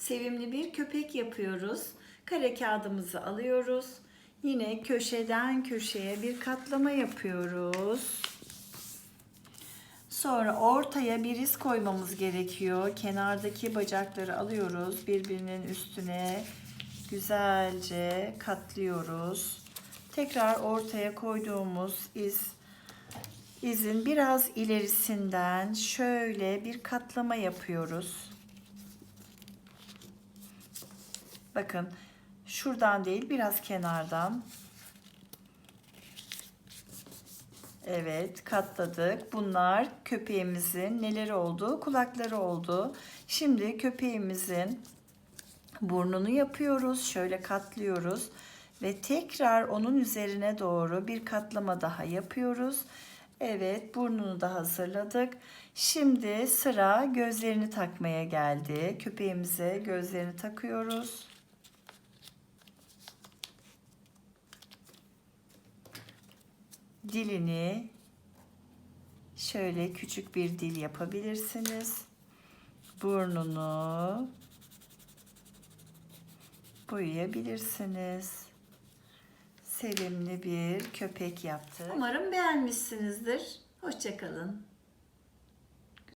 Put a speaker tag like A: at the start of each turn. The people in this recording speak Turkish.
A: sevimli bir köpek yapıyoruz. Kare kağıdımızı alıyoruz. Yine köşeden köşeye bir katlama yapıyoruz. Sonra ortaya bir iz koymamız gerekiyor. Kenardaki bacakları alıyoruz. Birbirinin üstüne güzelce katlıyoruz. Tekrar ortaya koyduğumuz iz izin biraz ilerisinden şöyle bir katlama yapıyoruz. Bakın şuradan değil biraz kenardan. Evet katladık. Bunlar köpeğimizin neleri oldu? Kulakları oldu. Şimdi köpeğimizin burnunu yapıyoruz. Şöyle katlıyoruz. Ve tekrar onun üzerine doğru bir katlama daha yapıyoruz. Evet burnunu da hazırladık. Şimdi sıra gözlerini takmaya geldi. Köpeğimize gözlerini takıyoruz. Dilini şöyle küçük bir dil yapabilirsiniz. Burnunu boyayabilirsiniz. Sevimli bir köpek yaptık. Umarım beğenmişsinizdir. Hoşçakalın.